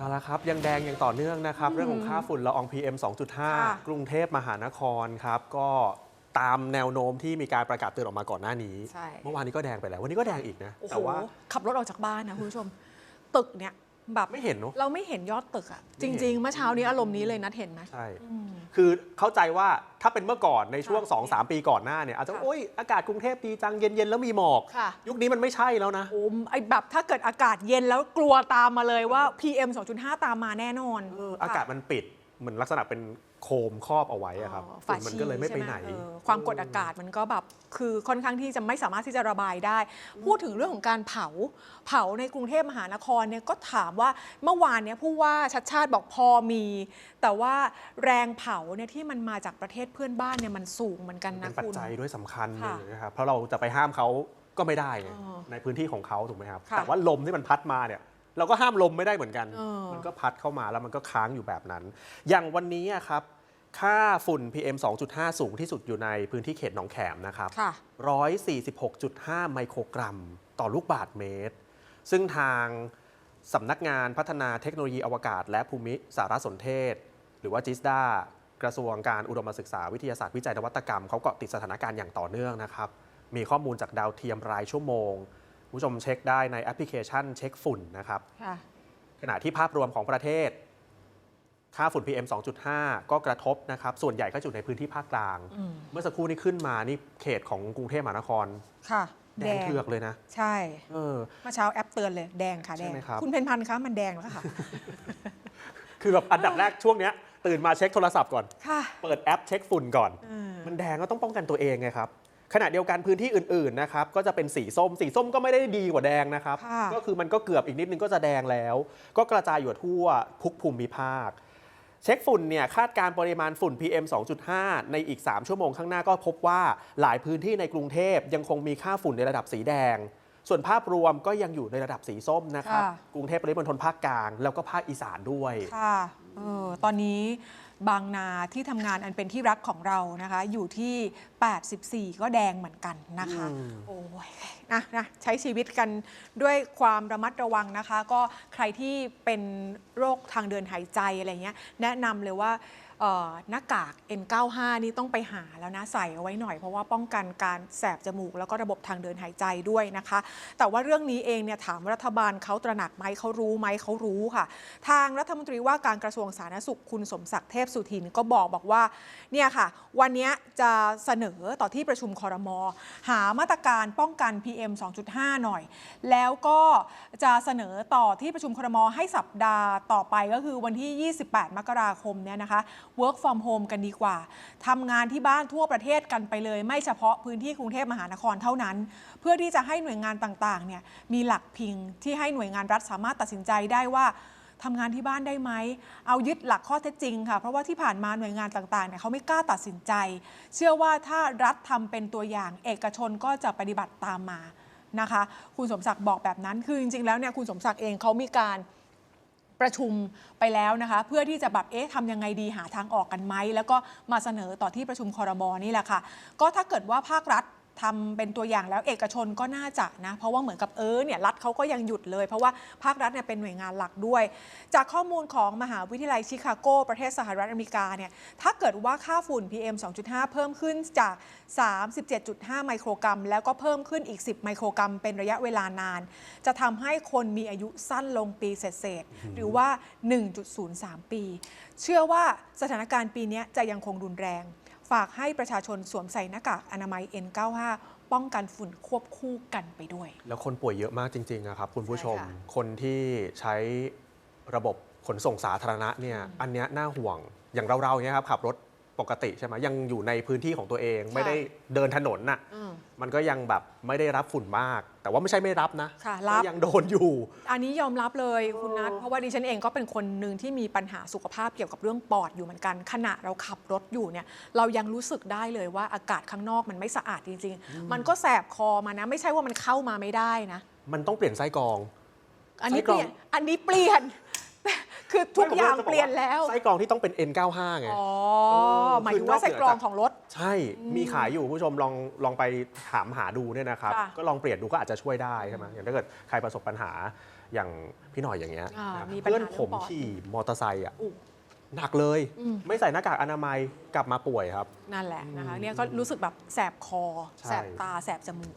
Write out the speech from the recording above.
เอาละครับยังแดงอย่างต่อเนื่องนะครับ เรื่องของค่าฝุ่นละออง PM ค่ะ2.5 กรุงเทพมหานครครับก็ตามแนวโน้มที่มีการประกาศเตือนออกมาก่อนหน้านี้ ใช่ เมื่อวานนี้ก็แดงไปแล้ว วันนี้ก็แดงอีกนะ โอ้โหแต่ว่า ขับรถออกจากบ้านนะคุณผู้ชม ตึกเนี่ย แบบไม่เห็นเนอะเราไม่เห็นยอดตึกอะไม่จเห็นริง ๆ เมื่อเช้านี้อารมณ์นี้เลยนัดเห็นไหม ใช่อืมคือเข้าใจว่าถ้าเป็นเมื่อก่อนในช่วงค่ะ2-3 ปีก่อนหน้าเนี่ยอาจจะค่ะโอ้ยอากาศกรุงเทพดีจังเย็น ๆ แล้วมีหมอก ค่ะ ยุคนี้มันไม่ใช่แล้วนะ โอ้ไอแบบถ้าเกิดอากาศเย็นแล้วกลัวตามมาเลยว่า PM 2.5 ตามมาแน่นอนเอออากาศมันปิดเหมือนลักษณะเป็น โคมครอบเอาไว้อะครับอ๋อฝุ่นมันก็เลยไม่ไปไหนใช่เออความกดอากาศมันก็แบบคือค่อนข้างที่จะไม่สามารถที่จะระบายได้ พูดถึงเรื่องของการเผา เผาในกรุงเทพมหานครเนี่ยก็ถามว่าเมื่อวานเนี่ยผู้ว่าชัดชาติบอกพอมี แต่ว่าแรงเผาเนี่ยที่มันมาจากประเทศเพื่อนบ้านเนี่ยมันสูงเหมือนกันเป็นะนปัจคุณจัยด้วยสำคัญเลค่ะยนะครับเพราะเราจะไปห้ามเขาก็ไม่ได้ไงอ๋อในพื้นที่ของเขาถูกไหมครับค่ะแต่ว่าลมที่มันพัดมาเนี่ย เราก็ห้ามลมไม่ได้เหมือนกันเออมันก็พัดเข้ามาแล้วมันก็ค้างอยู่แบบนั้น อย่างวันนี้อะครับค่าฝุ่น PM 2.5 สูงที่สุดอยู่ในพื้นที่เขตหนองแขมนะครับค่ะ146.5 ไมโครกรัม ต่อลูกบาศก์เมตร ซึ่งทางสำนักงานพัฒนาเทคโนโลยีอวกาศ และภูมิสารสนเทศ หรือว่าจิสดากระทรวงการอุดมศึกษาวิทยาศาสตร์วิจัยนวัตกรรมเขาเกาะติดสถานการณ์อย่างต่อเนื่องนะครับ มีข้อมูลจากดาวเทียมรายชั่วโมงคุณ ผู้ชมเช็คได้ในแอปพลิเคชันเช็คฝุ่นนะครับค่ะขณะที่ภาพรวมของประเทศ ค่าฝุ่น PM 2.5 ก็กระทบนะครับ ส่วนใหญ่ก็อยู่ในพื้นที่ภาคกลางอืมเมื่อสักครู่นี้ขึ้นมานี่เขตของกรุงเทพมหานครค่ะแดงเถือกเลยนะ ใช่เออเมื่อเช้าแอปเตือนเลยแดงค่ะแดใช่งไหมครับคุณเพนพันธ์คะมันแดงแล้วค่ะ คือแบบอันดับแรกช่วงเนี้ยตื่นมาเช็คโทรศัพท์ก่อนค่ะเปิดแอปเช็คฝุ่นก่อนเออมันแดงก็ต้องป้องกันตัวเองไงครับ ขณะเดียวกันพื้นที่อื่นๆนะครับก็จะเป็นสีส้ม สีส้มก็ไม่ได้ดีกว่าแดงนะครับ ค่ะก็คือมันก็เกือบอีกนิดนึงก็จะแดงแล้ว ก็กระจายอยู่ทั่วทุกภูมิภาค เช็คฝุ่นเนี่ยคาดการณ์ปริมาณฝุ่น PM 2.5 ในอีก 3 ชั่วโมงข้างหน้าก็พบว่าหลายพื้นที่ในกรุงเทพยังคงมีค่าฝุ่นในระดับสีแดง ส่วนภาพรวมก็ยังอยู่ในระดับสีส้มนะครับค่ะ กรุงเทพปริมณฑลภาคกลางแล้วก็ภาคอีสานด้วย ค่ะ เออตอนนี้บางนาที่ทำงานอันเป็นที่รักของเรานะคะ อยู่ที่ 84 ก็แดงเหมือนกันนะคะอืมโอ้ยนะนะใช้ชีวิตกันด้วยความระมัดระวังนะคะ ก็ใครที่เป็นโรคทางเดินหายใจอะไรเงี้ย แนะนำเลยว่าเอ่อ หน้ากาก N95 นี่ต้องไปหาแล้วนะใส่เอาไว้หน่อยเพราะว่าป้องกันการแสบจมูก แล้วก็ระบบทางเดินหายใจด้วยนะคะ แต่ว่าเรื่องนี้เองเนี่ยถามรัฐบาลเขาตระหนักไหมเขารู้ไหมเขารู้ค่ะ ทางรัฐมนตรีว่าการกระทรวงสาธารณสุขคุณสมศักดิ์เทพสุทินก็บอกบอกว่าเนี่ยค่ะ วันนี้จะเสนอต่อที่ประชุมคอรมอหามาตรการป้องกัน PM 2.5 หน่อย แล้วก็จะเสนอต่อที่ประชุมคอรมอให้สัปดาห์ต่อไปก็คือวันที่ 28 มกราคมเนี่ยนะคะ work from home กันดีกว่าทำงานที่บ้านทั่วประเทศกันไปเลย ไม่เฉพาะพื้นที่กรุงเทพมหานครเท่านั้น เพื่อที่จะให้หน่วยงานต่างๆเนี่ยมีหลักพิงที่ให้หน่วยงานรัฐสามารถตัดสินใจได้ว่าทำงานที่บ้านได้ไหม เอายึดหลักข้อเท็จจริงค่ะ เพราะว่าที่ผ่านมาหน่วยงานต่างๆเนี่ยเขาไม่กล้าตัดสินใจ เชื่อว่าถ้ารัฐทำเป็นตัวอย่าง เอกชนก็จะปฏิบัติตามมานะคะ คุณสมศักดิ์บอกแบบนั้น คือจริงๆ แล้วเนี่ยคุณสมศักดิ์เองเขามีการ ประชุมไปแล้วนะคะ เพื่อที่จะแบบเอ๊ะทำยังไงดีหาทางออกกันไหมแล้วก็มาเสนอต่อที่ประชุมคอรมอนี่แหละค่ะ ก็ถ้าเกิดว่าภาครัฐ ทำเป็นตัวอย่างแล้วเอกชนก็น่าจะนะ เพราะว่าเหมือนกับเออเนี่ยรัฐเขาก็ยังหยุดเลย เพราะว่าภาครัฐเนี่ยเป็นหน่วยงานหลักด้วย จากข้อมูลของมหาวิทยาลัยชิคาโก ประเทศสหรัฐอเมริกาเนี่ยถ้าเกิดว่าค่าฝุ่น PM 2.5 เพิ่มขึ้นจาก 37.5 ไมโครกรัม แล้วก็เพิ่มขึ้นอีก 10 ไมโครกรัม เป็นระยะเวลานาน จะทำให้คนมีอายุสั้นลงปีเศษๆหรือว่า 1.03 ปี เชื่อว่าสถานการณ์ปีนี้จะยังคงรุนแรง ฝากให้ประชาชนสวมใส่หน้ากากอนามัย N95 ป้องกันฝุ่นควบคู่กันไปด้วย แล้วคนป่วยเยอะมากจริงๆอะครับคุณผู้ชม ใช่ค่ะ คนที่ใช้ระบบขนส่งสาธารณะเนี่ยอืมอันเนี้ยน่าห่วง อย่างเราๆเนี่ยครับขับรถ ปกติใช่ไหมยังอยู่ในพื้นที่ของตัวเองไม่ได้เดินถนนน่ะอืม มันก็ยังแบบไม่ได้รับฝุ่นมาก แต่ว่าไม่ใช่ไม่รับนะค่ะรับ ก็ยังโดนอยู่ อันนี้ยอมรับเลยคุณนัทเพราะว่าดิฉันเองก็เป็นคนหนึ่งที่มีปัญหาสุขภาพเกี่ยวกับเรื่องปอดอยู่เหมือนกัน ขณะเราขับรถอยู่เนี่ย เรายังรู้สึกได้เลยว่าอากาศข้างนอกมันไม่สะอาดจริง ๆ มันก็แสบคอมานะ ไม่ใช่ว่ามันเข้ามาไม่ได้นะ มันต้องเปลี่ยนไส้กรอง อันนี้ไส้กรเปอง ลี่ยนอันนี้เปลี่ยน คือทุกอย่างเปลี่ยนแล้วไส้กรองที่ต้องเป็น N95 ไงอ๋อเออหมายถึงว่าคือนอกเหนือใส่กรองของรถ ใช่มีขายอยู่คุณผู้ชมลองลองไปถามหาดูเนี่ยนะครับค่ะก็ลองเปลี่ยนดูก็อาจจะช่วยได้ใช่ไหมอย่างถ้าเกิดใครประสบปัญหาอย่างพี่หน่อยอย่างเงี้ยอ่านะมีปัญหาเพื่อนเรื่องผมปอดขี่มอเตอร์ไซค์อะอุ๊หนักเลยอืมไม่ใส่หน้ากากอนามัยกลับมาป่วยครับ นั่นแหละนะคะอืมเนี่ยก็รู้สึกแบบแสบคอใช่แสบตาแสบจมูก